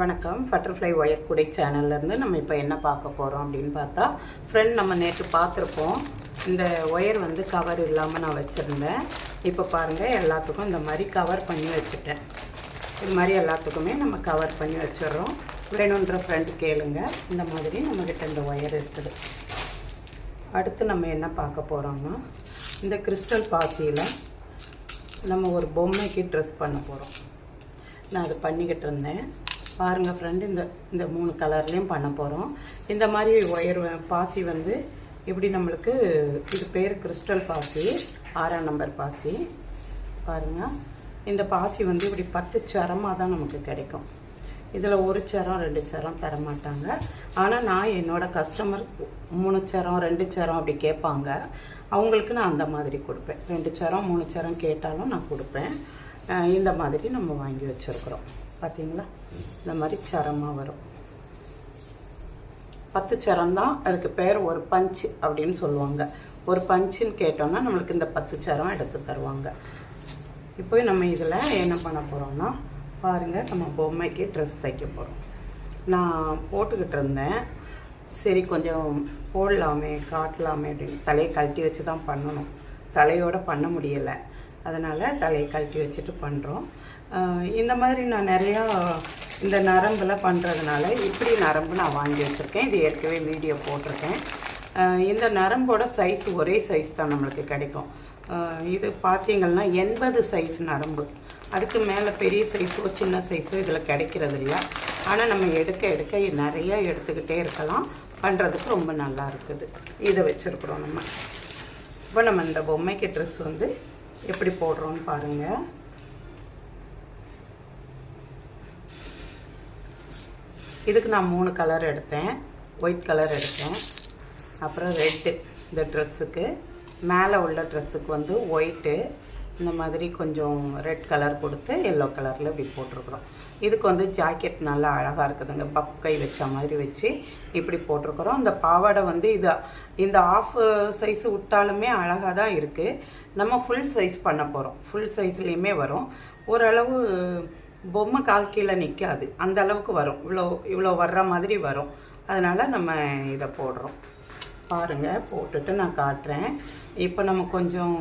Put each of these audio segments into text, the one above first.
வணக்கம். Butterfly wire குடை சேனல்லேருந்து நம்ம இப்போ என்ன பார்க்க போகிறோம் அப்படின்னு பார்த்தா ஃப்ரெண்ட் நம்ம நேற்று பார்த்துருப்போம். இந்த ஒயர் வந்து கவர் இல்லாமல் நான் வச்சுருந்தேன். இப்போ பாருங்கள் எல்லாத்துக்கும் இந்த மாதிரி கவர் பண்ணி வச்சுட்டேன். இது மாதிரி எல்லாத்துக்குமே நம்ம கவர் பண்ணி வச்சிடுறோம். வேணுன்ற ஃப்ரெண்டு கேளுங்க. இந்த மாதிரி நம்மக்கிட்ட இந்த ஒயர் இருக்குது. அடுத்து நம்ம என்ன பார்க்க போகிறோம்னா இந்த கிறிஸ்டல் பாசியில் நம்ம ஒரு பொம்மைக்கு ட்ரெஸ் பண்ண போகிறோம் நான் அது பண்ணிக்கிட்டு இருந்தேன். பாருங்கள் ஃப்ரெண்டு இந்த இந்த மூணு கலர்லேயும் பண்ண போகிறோம் இந்த மாதிரி ஒயர் பாசி வந்து இப்படி நம்மளுக்கு இது பேர் கிறிஸ்டல் பாசி ஆறாம் நம்பர் பாசி. பாருங்கள் இந்த பாசி வந்து இப்படி பத்து சரமாக தான் நமக்கு கிடைக்கும். இதில் ஒரு சரம் ரெண்டு சரம் தர மாட்டாங்க. ஆனால் நான் என்னோடய கஸ்டமர் மூணு சரம் ரெண்டு சரம் அப்படி கேட்பாங்க. அவங்களுக்கு நான் அந்த மாதிரி கொடுப்பேன். ரெண்டு சரம் மூணு சரம் கேட்டாலும் நான் கொடுப்பேன். இந்த மாதிரி நம்ம வாங்கி வச்சுருக்குறோம். பார்த்தீங்களா இந்த மாதிரி சரமாக வரும். பத்து சரம் தான் அதுக்கு பேர் ஒரு பஞ்சு அப்படின்னு சொல்லுவாங்க. ஒரு பஞ்சுன்னு கேட்டோம்னா நம்மளுக்கு இந்த பத்து சரம் எடுத்து தருவாங்க. இப்போ நம்ம இதில் என்ன பண்ண போகிறோம்னா பாருங்கள் நம்ம பொம்மைக்கு ட்ரெஸ் தைக்க போகிறோம் நான் போட்டுக்கிட்டு இருந்தேன். சரி கொஞ்சம் போடலாமே காட்டலாமே அப்படின்னு தலையை கழட்டி வச்சு தான் பண்ணணும். தலையோடு பண்ண முடியலை. அதனால் தலையை கழட்டி வச்சுட்டு பண்ணுறோம் இந்த மாதிரி நான் நிறையா இந்த நரம்பில் பண்ணுறதுனால இப்படி நரம்பு நான் வாங்கி வச்சுருக்கேன். இது ஏற்கனவே வீடியோ போட்டிருக்கேன். இந்த நரம்போட சைஸ் ஒரே சைஸ் தான் நம்மளுக்கு கிடைக்கும். இது பார்த்தீங்கன்னா எண்பது சைஸ் நரம்பு. அதுக்கு மேலே பெரிய சைஸோ சின்ன சைஸோ இதில் கிடைக்கிறது இல்லையா? ஆனால் நம்ம எடுக்க எடுக்க நிறையா எடுத்துக்கிட்டே இருக்கலாம். பண்ணுறதுக்கு ரொம்ப நல்லா இருக்குது. இதை வச்சுருக்குறோம் நம்ம. இப்போ நம்ம இந்த பொம்மைக்கு ட்ரெஸ் வந்து எப்படி போடுறோம்னு பாருங்கள் இதுக்கு நான் மூணு கலர் எடுத்தேன். ஒயிட் கலர் எடுத்தேன். அப்புறம் ரெட்டு இந்த ட்ரெஸ்ஸுக்கு மேலே உள்ள ட்ரெஸ்ஸுக்கு வந்து ஒயிட்டு இந்த மாதிரி கொஞ்சம் ரெட் கலர் கொடுத்து எல்லோ கலரில் இப்படி போட்டிருக்குறோம். இதுக்கு வந்து ஜாக்கெட் நல்லா அழகாக இருக்குதுங்க. பப் கை வச்ச மாதிரி வச்சு இப்படி போட்டிருக்குறோம். இந்த பாவாடை வந்து இது இந்த ஆஃப் சைஸ் விட்டாலுமே அழகாக தான் இருக்குது நம்ம ஃபுல் சைஸ் பண்ண போகிறோம் ஃபுல் சைஸ்லேயுமே வரும். ஓரளவு பொம்மை கால் கீழே நிற்காது அந்த அளவுக்கு வரும். இவ்வளோ இவ்வளோ வர்ற மாதிரி வரும். அதனால் நம்ம இதை போடுறோம். பாருங்கள் போட்டுட்டு நான் காட்டுறேன். இப்போ நம்ம கொஞ்சம்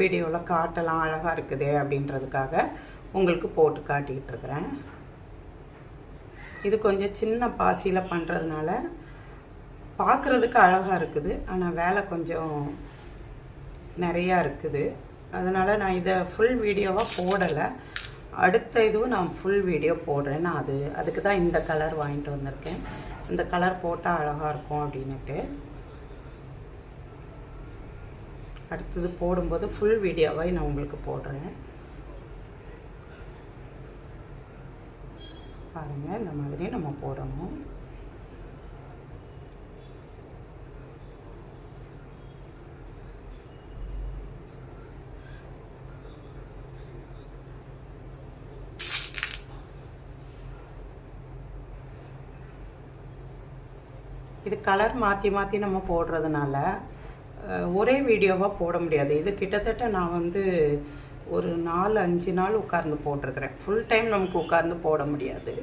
வீடியோவில் காட்டலாம் அழகாக இருக்குது அப்படின்றதுக்காக உங்களுக்கு போட்டு காட்டிக்கிட்டு இருக்கிறேன். இது கொஞ்சம் சின்ன பாசியில் பண்ணுறதுனால பார்க்குறதுக்கு அழகாக இருக்குது. ஆனால் வேலை கொஞ்சம் நிறையா இருக்குது. அதனால் நான் இதை ஃபுல் வீடியோவாக போடலை. அடுத்த இதுவும் நான் ஃபுல் வீடியோ போடுறேன். நான் அது அதுக்கு தான் இந்த கலர் வாங்கிட்டு வந்திருக்கேன். இந்த கலர் போட்டால் அழகாக இருக்கும் அப்படின்னுட்டு. அடுத்தது போடும்போது ஃபுல் வீடியோவாக நான் உங்களுக்கு போடுறேன். பாருங்கள் இந்த மாதிரி நம்ம போடணும். இது கலர் மாற்றி மாற்றி நம்ம போடுறதுனால ஒரே வீடியோவாக போட முடியாது. இது கிட்டத்தட்ட நான் வந்து ஒரு நாலு அஞ்சு நாள் உட்கார்ந்து போட்டிருக்கிறேன். ஃபுல் டைம் நமக்கு உட்கார்ந்து போட முடியாது.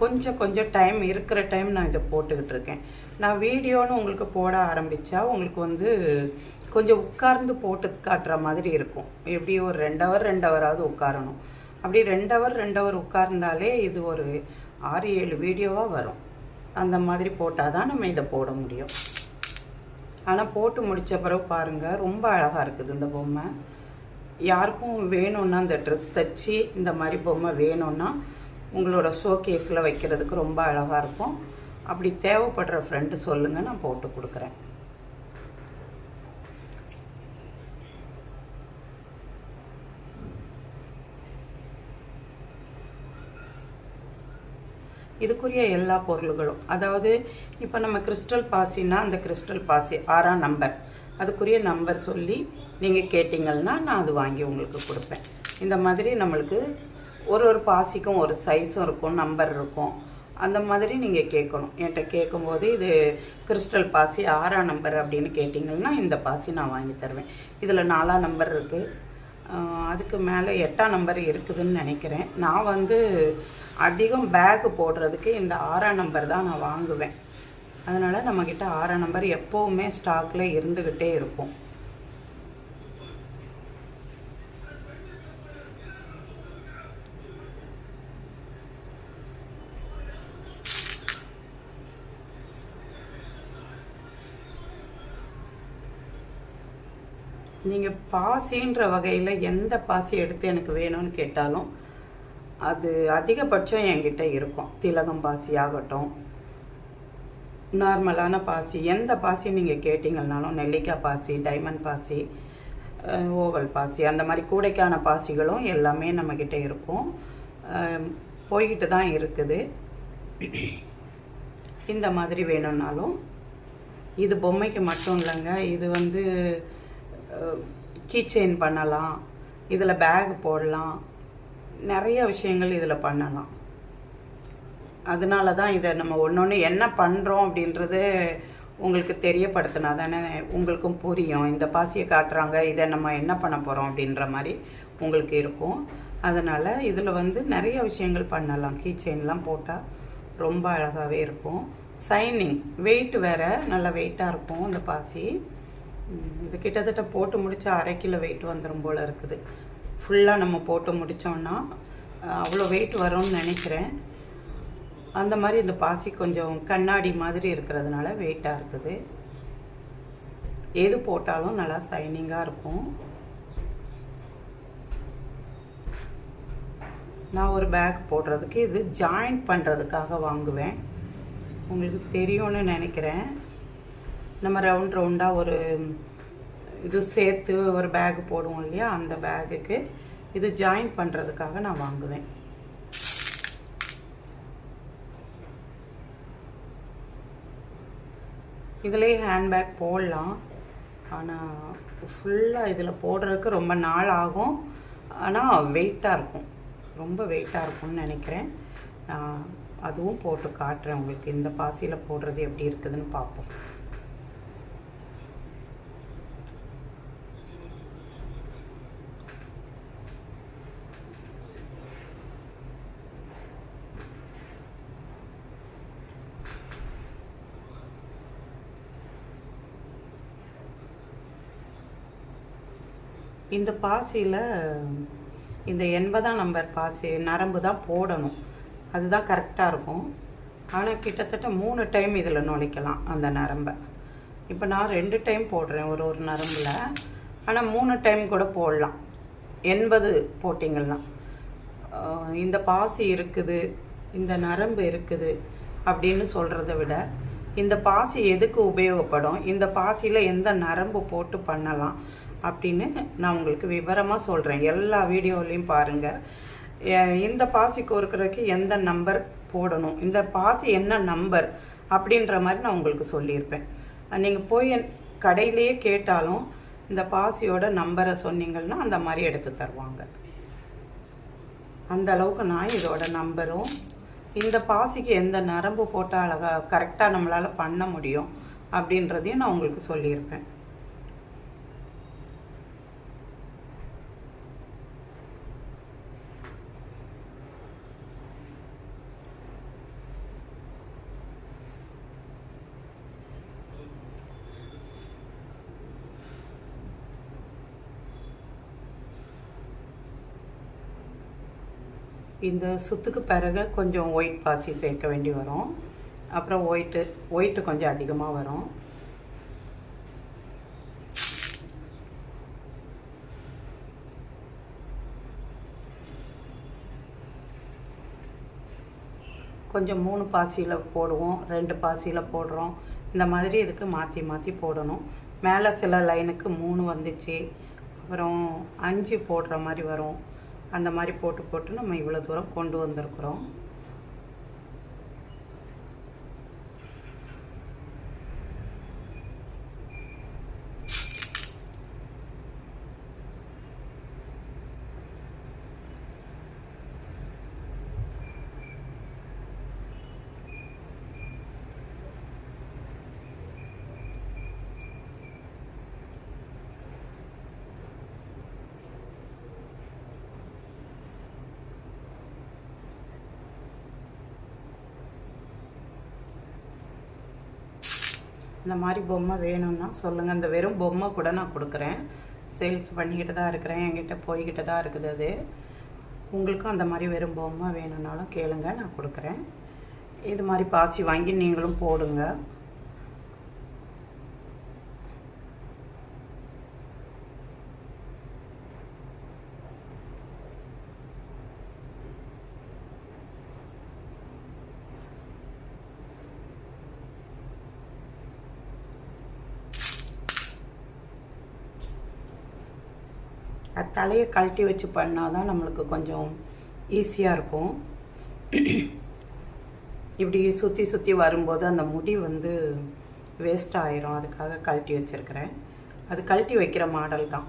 கொஞ்சம் கொஞ்சம் டைம் இருக்கிற டைம் நான் இதை போட்டுக்கிட்டு இருக்கேன். நான் வீடியோன்னு உங்களுக்கு போட ஆரம்பித்தா உங்களுக்கு வந்து கொஞ்சம் உட்கார்ந்து போட்டு காட்டுற மாதிரி இருக்கும். எப்படி ஒரு ரெண்டு ஹவர் ரெண்டு ஹவராவது உட்காரணும். அப்படி ரெண்டு ஹவர் ரெண்டு ஹவர் உட்கார்ந்தாலே இது ஒரு ஆறு ஏழு வீடியோவாக வரும். அந்த மாதிரி போட்டால் தான் நம்ம இதை போட முடியும். ஆனால் போட்டு முடித்த பிறகு பாருங்கள் ரொம்ப அழகாக இருக்குது இந்த பொம்மை. யாருக்கும் வேணும்னா இந்த ட்ரெஸ் தைச்சி இந்த மாதிரி பொம்மை வேணும்னா உங்களோட ஷோகேஸில் வைக்கிறதுக்கு ரொம்ப அழகாக இருக்கும். அப்படி தேவைப்படுற ஃப்ரெண்டு சொல்லுங்கள் நான் போட்டு கொடுக்குறேன். இதுக்குரிய எல்லா பொருள்களும். அதாவது இப்போ நம்ம கிறிஸ்டல் பாசின்னா அந்த கிறிஸ்டல் பாசி ஆறாம் நம்பர் அதுக்குரிய நம்பர் சொல்லி நீங்கள் கேட்டிங்கன்னா நான் அது வாங்கி உங்களுக்கு கொடுப்பேன். இந்த மாதிரி நம்மளுக்கு ஒரு ஒரு பாசிக்கும் ஒரு சைஸும் இருக்கும் நம்பர் இருக்கும். அந்த மாதிரி நீங்கள் கேட்கணும். என்கிட்ட கேட்கும்போது இது கிறிஸ்டல் பாசி ஆறாம் நம்பர் அப்படின்னு கேட்டிங்கன்னா இந்த பாசி நான் வாங்கி தருவேன். இதில் நாலாம் நம்பர் இருக்குது அதுக்கு மேலே எட்டாம் நம்பர் இருக்குதுன்னு நினைக்கிறேன். நான் வந்து அதிகம் பேக் போடுறதுக்கு இந்த ஆறாம் நம்பர் தான் நான் வாங்குவேன். அதனால் நம்மக்கிட்ட ஆறாம் நம்பர் எப்போவுமே ஸ்டாக்கில் இருந்துக்கிட்டே இருக்கும். நீங்கள் பாசின்ற வகையில் எந்த பாசி எடுத்து எனக்கு வேணும்னு கேட்டாலும் அது அதிகபட்சம் என்கிட்ட இருக்கும். திலகம் பாசி ஆகட்டும் நார்மலான பாசி. எந்த பாசி நீங்கள் கேட்டிங்கனாலும் நெல்லிக்காய் பாசி டைமண்ட் பாசி ஓவல் பாசி அந்த மாதிரி கூடைக்கான பாசிகளும் எல்லாமே நம்மக்கிட்ட இருக்கும். போய்கிட்டு தான் இருக்குது. இந்த மாதிரி வேணும்னாலும் இது பொம்மைக்கு மட்டும் இல்லைங்க. இது வந்து கீச்செயின் பண்ணலாம். இதில் பேக் போடலாம். நிறைய விஷயங்கள் இதில் பண்ணலாம். அதனால தான் இதை நம்ம ஒன்று ஒன்று என்ன பண்ணுறோம் அப்படின்றது உங்களுக்கு தெரியப்படுத்தினா தானே உங்களுக்கும் புரியும். இந்த பாசியை காட்டுறாங்க இதை நம்ம என்ன பண்ண போகிறோம் அப்படின்ற மாதிரி உங்களுக்கு இருக்கும். அதனால் இதில் வந்து நிறைய விஷயங்கள் பண்ணலாம். கீச்செயின்லாம் போட்டால் ரொம்ப அழகாகவே இருக்கும். சைனிங் வெயிட் வேறு நல்ல வெயிட்டாக இருக்கும் இந்த பாசி. இது கிட்டத்தட்ட போட்டு முடிச்சா அரை கிலோ வெயிட் வந்துடும் போல் இருக்குது. ஃபுல்லாக நம்ம போட்டு முடித்தோன்னா அவ்வளோ வெயிட் வரும்னு நினைக்கிறேன். அந்த மாதிரி இந்த பாசி கொஞ்சம் கண்ணாடி மாதிரி இருக்கிறதுனால வெயிட்டாக இருக்குது. எது போட்டாலும் நல்லா சைனிங்காக இருக்கும். நான் ஒரு பேக் போடுறதுக்கு இது ஜாயிண்ட் பண்ணுறதுக்காக வாங்குவேன். உங்களுக்கு தெரியும்னு நினைக்கிறேன். நம்ம ரவுண்ட் ரவுண்டாக ஒரு இது சேர்த்து ஒரு பேக் போடுவோம் இல்லையா? அந்த பேக்குக்கு இது ஜாயின் பண்ணுறதுக்காக நான் வாங்குவேன். இதுலேயே ஹேண்ட்பேக் போடலாம். ஆனால் ஃபுல்லாக இதில் போடுறதுக்கு ரொம்ப நாள் ஆகும். ஆனால் வெயிட்டாக இருக்கும். ரொம்ப வெயிட்டாக இருக்கும்னு நினைக்கிறேன். நான் அதுவும் போட்டு காட்டுறேன் உங்களுக்கு. இந்த பாசியில் போடுறது எப்படி இருக்குதுன்னு பார்ப்போம். இந்த பாசியில் இந்த எண்பதாம் நம்பர் பாசி நரம்பு தான் போடணும். அதுதான் கரெக்டாக இருக்கும். ஆனால் கிட்டத்தட்ட மூணு டைம் இதில் நுழைக்கலாம் அந்த நரம்பை. இப்போ நான் ரெண்டு டைம் போடுறேன் ஒரு ஒரு நரம்பில். ஆனால் மூணு டைம் கூட போடலாம். எண்பது போட்டிங்கள்லாம் இந்த பாசி இருக்குது இந்த நரம்பு இருக்குது அப்படின்னு சொல்கிறத விட இந்த பாசி எதுக்கு உபயோகப்படும்? இந்த பாசியில் எந்த நரம்பு போட்டு பண்ணலாம்? அப்படின்னு நான் உங்களுக்கு விவரமாக சொல்கிறேன் எல்லா வீடியோலையும் பாருங்கள் இந்த பாசி கோர்க்கறதுக்கு எந்த நம்பர் போடணும்? இந்த பாசி என்ன நம்பர் அப்படின்ற மாதிரி நான் உங்களுக்கு சொல்லியிருப்பேன். நீங்கள் போய் கடையிலேயே கேட்டாலும் இந்த பாசியோட நம்பரை சொன்னீங்கன்னா அந்த மாதிரி எடுத்து தருவாங்க. அந்த அளவுக்கு நான் இதோட நம்பரும் இந்த பாசிக்கு எந்த நரம்பு போட்டால் அழகாக கரெக்டாக நம்மளால் பண்ண முடியும் அப்படின்றதையும் நான் உங்களுக்கு சொல்லியிருப்பேன். இந்த சுத்துக்கு பிறகு கொஞ்சம் ஒயிட் பாசி சேர்க்க வேண்டி வரும். அப்புறம் ஒயிட்டு ஒயிட்டு கொஞ்சம் அதிகமாக வரும். கொஞ்சம் மூணு பாசியில் போடுவோம் ரெண்டு பாசியில் போடுறோம். இந்த மாதிரி இதுக்கு மாற்றி மாற்றி போடணும். மேலே சில லைனுக்கு மூணு வந்துச்சு. அப்புறம் அஞ்சு போடுற மாதிரி வரும். அந்த மாதிரி போட்டு போட்டு நம்ம இவ்வளோ தூரம் கொண்டு வந்திருக்கிறோம். இந்த மாதிரி பொம்மை வேணும்னா சொல்லுங்கள் இந்த வெறும் பொம்மை கூட நான் கொடுக்குறேன். சேல்ஸ் பண்ணிக்கிட்டு தான் இருக்கிறேன். என்கிட்ட போய்கிட்டு தான் இருக்குது அது. உங்களுக்கும் அந்த மாதிரி வெறும் பொம்மை வேணும்னாலும் கேளுங்க. நான் கொடுக்குறேன். இது மாதிரி பாசி வாங்கி நீங்களும் போடுங்க அது தலையை கழட்டி வச்சு பண்ணால் தான் நம்மளுக்கு கொஞ்சம் ஈஸியாக இருக்கும். இப்படி சுற்றி சுற்றி வரும்போது அந்த முடி வந்து வேஸ்ட் ஆயிரும். அதுக்காக கழட்டி வச்சுருக்கிறேன். அது கழட்டி வைக்கிற மாடல் தான்.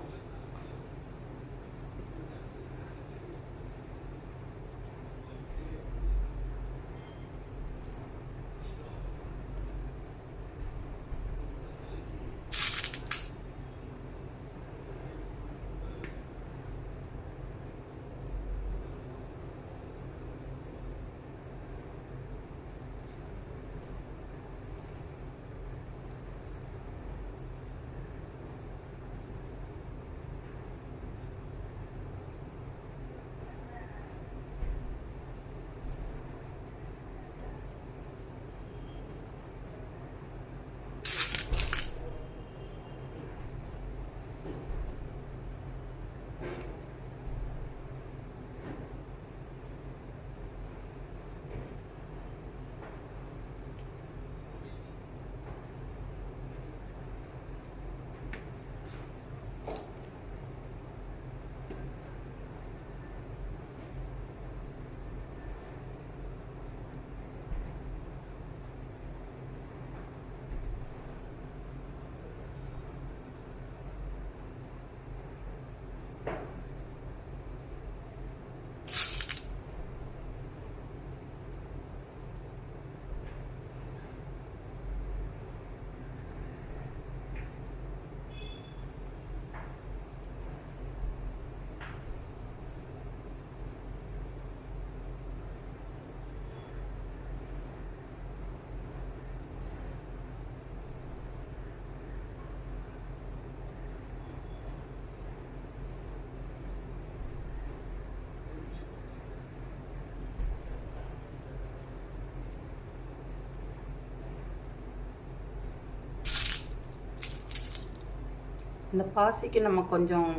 இந்த பாசிக்கு நம்ம கொஞ்சம்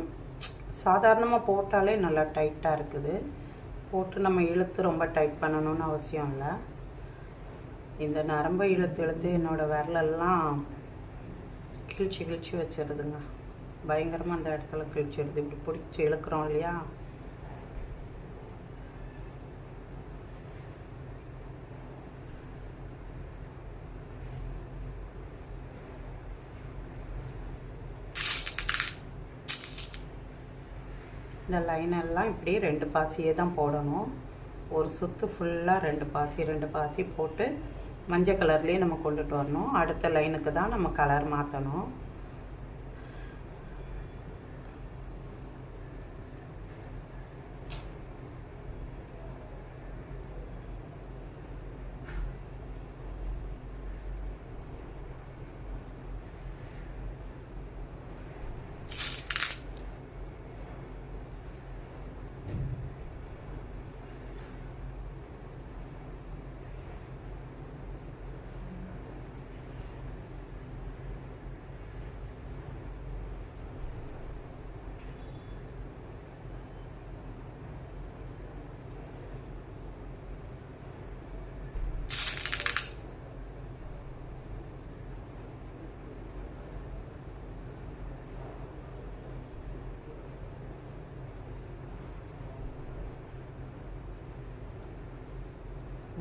சாதாரணமாக போட்டாலே நல்லா டைட்டாக இருக்குது. போட்டு நம்ம இழுத்து ரொம்ப டைட் பண்ணணும்னு அவசியம் இல்லை. இந்த நரம்பை இழுத்து இழுத்து என்னோடய விரலெல்லாம் கிழிச்சு கிழிச்சு வச்சிருதுங்க. பயங்கரமாக அந்த இடத்துல கிழிச்சிடுது இப்படி பிடிச்சி இழுக்கிறோம் இல்லையா? இந்த லைன் எல்லாம் இப்படி ரெண்டு பாசியே தான் போடணும். ஒரு சுற்று ஃபுல்லாக ரெண்டு பாசி ரெண்டு பாசி போட்டு மஞ்சள் கலர்லேயே நம்ம கொண்டுட்டு வரணும். அடுத்த லைனுக்கு தான் நம்ம கலர் மாற்றணும்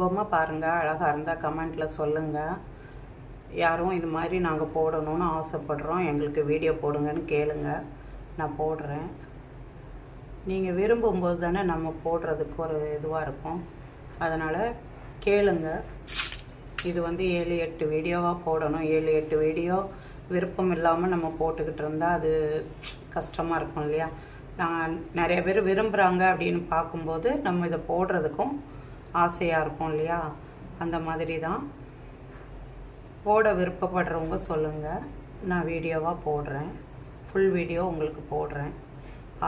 பொம்மை பாருங்கள் அழகாக இருந்தால் கமெண்ட்டில் சொல்லுங்கள் யாரும் இது மாதிரி நாங்கள் போடணும்னு ஆசைப்படுறோம். எங்களுக்கு வீடியோ போடுங்கன்னு கேளுங்க. நான் போடுறேன். நீங்கள் விரும்பும்போது தானே நம்ம போடுறதுக்கு ஒரு இதுவாக இருக்கும். அதனால் கேளுங்க. இது வந்து ஏழு எட்டு வீடியோவாக போடணும். ஏழு எட்டு வீடியோ விருப்பம் இல்லாமல் நம்ம போட்டுக்கிட்டு இருந்தால் அது கஷ்டமாக இருக்கும் இல்லையா? நான் நிறைய பேர் விரும்புகிறாங்க அப்படின்னு பார்க்கும்போது நம்ம இதை போடுறதுக்கும் ஆசையாக இருக்கும் இல்லையா? அந்த மாதிரி தான் போட விருப்பப்படுறவங்க சொல்லுங்கள் நான் வீடியோவாக போடுறேன். ஃபுல் வீடியோ உங்களுக்கு போடுறேன்.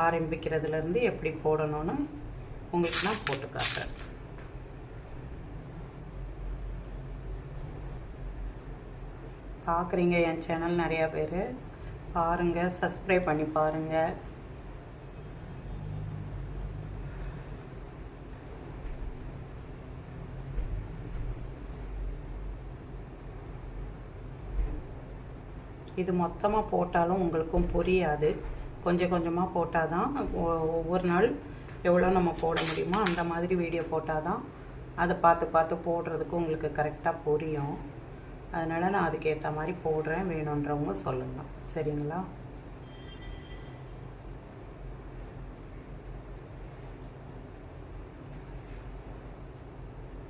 ஆரம்பிக்கிறதுலேருந்து எப்படி போடணும்னு உங்களுக்கு நான் போட்டு காட்டுறேன். பார்க்குறீங்க என் சேனல் நிறையா பேர். பாருங்கள் சப்ஸ்கிரைப் பண்ணி பாருங்கள் இது மொத்தமாக போட்டாலும் உங்களுக்கும் புரியாது. கொஞ்சம் கொஞ்சமாக போட்டால் தான் ஒவ்வொரு நாள் எவ்வளோ நம்ம போட முடியுமோ அந்த மாதிரி வீடியோ போட்டால் தான் அதை பார்த்து பார்த்து போடுறதுக்கு உங்களுக்கு கரெக்டாக புரியும். அதனால் நான் அதுக்கேற்ற மாதிரி போடுறேன். வேணுன்றவங்க சொல்லுங்கள் சரிங்களா?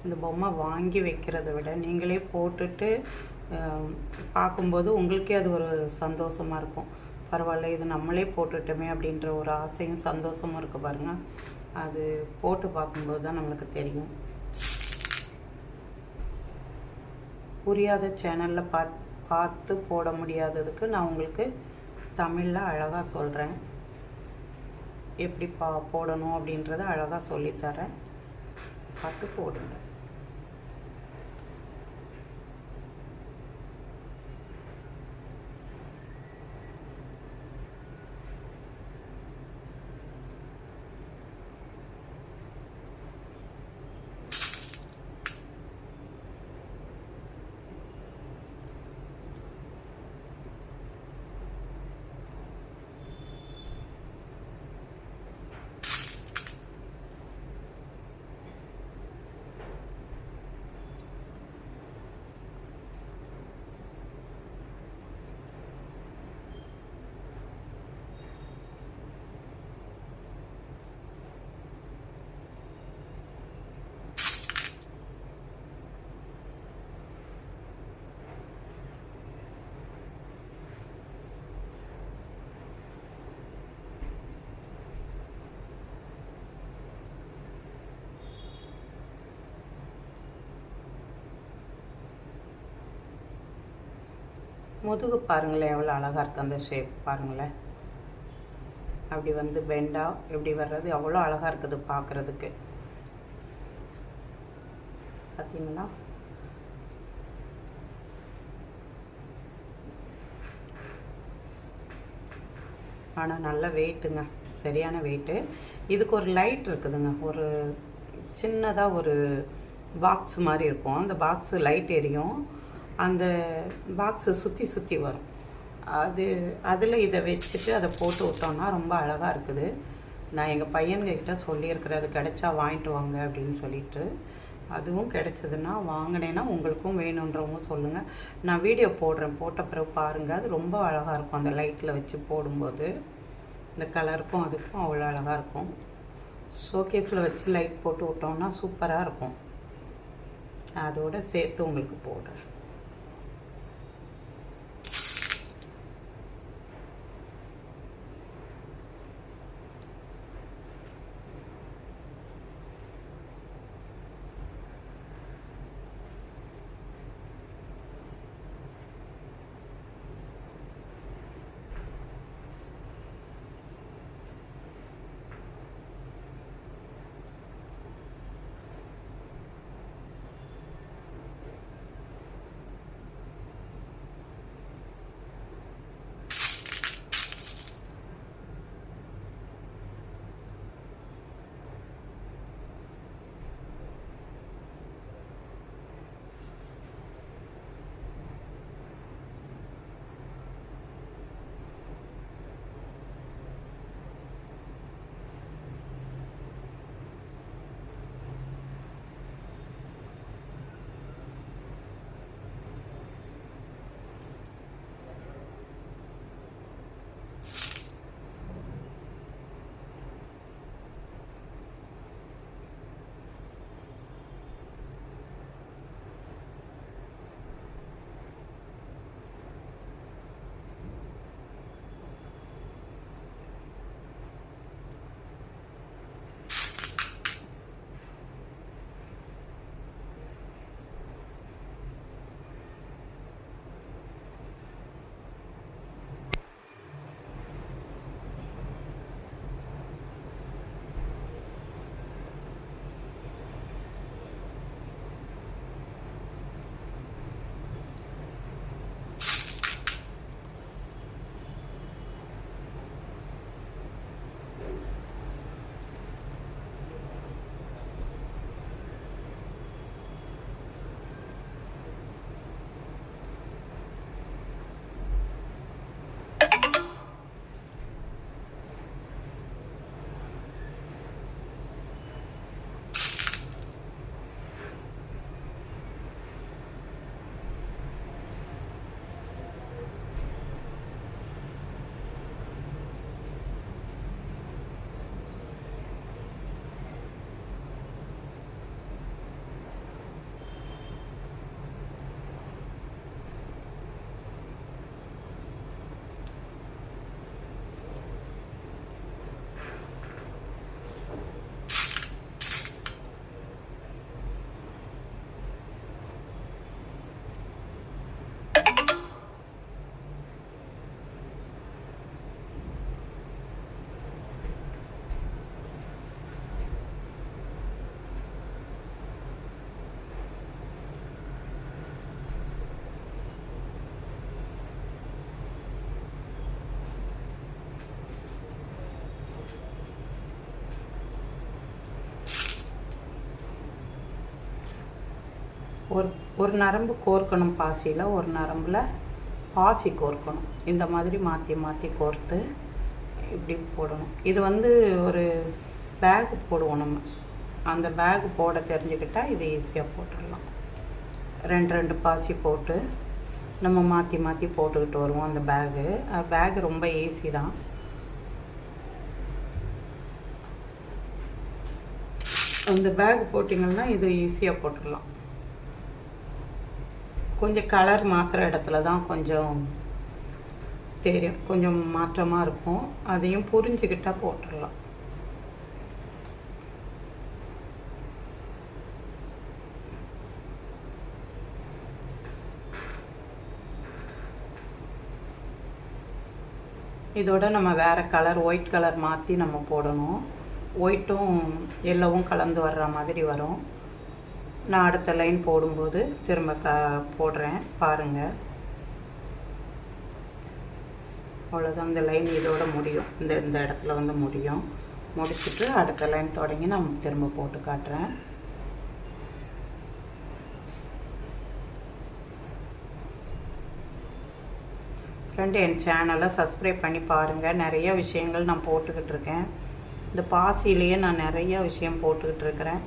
இந்த பொம்மை வாங்கி வைக்கிறத விட நீங்களே போட்டுட்டு பார்க்கும்போது உங்களுக்கே அது ஒரு சந்தோஷமாக இருக்கும். பரவாயில்ல இது நம்மளே போட்டுட்டோமே அப்படின்ற ஒரு ஆசையும் சந்தோஷமும் இருக்குது பாருங்கள் அது போட்டு பார்க்கும்போது தான் நம்மளுக்கு தெரியும். புரியாத சேனலில் பாத் பார்த்து போட முடியாததுக்கு நான் உங்களுக்கு தமிழில் அழகாக சொல்கிறேன் எப்படி பா போடணும் அப்படின்றத அழகாக சொல்லித்தரேன் பார்த்து போடுங்க. முதுகு பாருங்களேன் எவ்வளோ அழகாக இருக்குது அந்த ஷேப் பாருங்களேன். அப்படி வந்து பெண்டாக எப்படி வர்றது? அவ்வளோ அழகாக இருக்குது பார்க்குறதுக்கு பார்த்தீங்களா ஆனால் நல்ல வெயிட்டுங்க சரியான வெயிட்டு இதுக்கு ஒரு லைட் இருக்குதுங்க. ஒரு சின்னதாக ஒரு பாக்ஸ் மாதிரி இருக்கும். அந்த பாக்ஸு லைட் எரியும். அந்த பாக்ஸை சுற்றி சுற்றி வரும். அது அதில் இதை வச்சுட்டு அதை போட்டு விட்டோம்னா ரொம்ப அழகாக இருக்குது. நான் எங்கள் பையன்கிட்ட சொல்லியிருக்கிறேன் அது கிடைச்சா வாங்கிட்டு வாங்க அப்படின்னு சொல்லிட்டு. அதுவும் கிடைச்சதுன்னா வாங்கினேன்னா உங்களுக்கும் வேணுன்றவங்க சொல்லுங்கள் நான் வீடியோ போடுறேன் போட்ட பிறகு பாருங்கள் அது ரொம்ப அழகாக இருக்கும் அந்த லைட்டில் வச்சு போடும்போது. இந்த கலருக்கும் அதுக்கும் அவ்வளோ அழகாக இருக்கும். ஷோகேஸில் வச்சு லைட் போட்டு விட்டோம்னா சூப்பராக இருக்கும். அதோடு சேர்த்து உங்களுக்கு போடுறேன். ஒரு நரம்பு கோர்க்கணும் பாசியில் ஒரு நரம்பில் பாசி கோர்க்கணும். இந்த மாதிரி மாற்றி மாற்றி கோர்த்து இப்படி போடணும். இது வந்து ஒரு பேக் போடுவோம் நம்ம. அந்த பேக் போட தெரிஞ்சுக்கிட்டால் இது ஈஸியாக போட்டுடலாம். ரெண்டு ரெண்டு பாசி போட்டு நம்ம மாற்றி மாற்றி போட்டுக்கிட்டு வருவோம் அந்த பேகு பேக் ரொம்ப ஈஸி தான். அந்த பேக் போட்டிங்கன்னா இது ஈஸியாக போட்டுடலாம். கொஞ்சம் கலர் மாற்றுற இடத்துல தான் கொஞ்சம் தெரியும். கொஞ்சம் மாற்றமாக இருக்கும். அதையும் புரிஞ்சுக்கிட்டால் போட்டுடலாம். இதோட நம்ம வேறு கலர் ஒயிட் கலர் மாற்றி நம்ம போடணும். ஒயிட்டும் எல்லோவும் கலந்து வர்ற மாதிரி வரும். நான் அடுத்த லைன் போடும்போது திரும்ப க போடுறேன். பாருங்கள் அவ்வளோதான் இந்த லைன் இதோட முடியும். இந்த இந்த இடத்துல வந்து முடியும். முடிச்சுட்டு அடுத்த லைன் தொடங்கி நான் திரும்ப போட்டு காட்டுறேன். ஃப்ரெண்டு என் சேனலை சப்ஸ்கிரைப் பண்ணி பாருங்கள் நிறைய விஷயங்கள் நான் போட்டுக்கிட்டு இருக்கேன். இந்த பாசிலேயே நான் நிறைய விஷயம் போட்டுக்கிட்டு இருக்கிறேன்.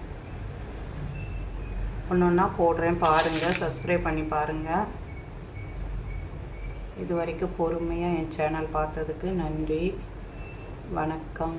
ஒன்று ஒன்றா போடுறேன். பாருங்கள் சப்ஸ்கிரைப் பண்ணி பாருங்கள் இது வரைக்கும் பொறுமையாக என் சேனல் பார்த்ததுக்கு நன்றி. வணக்கம்.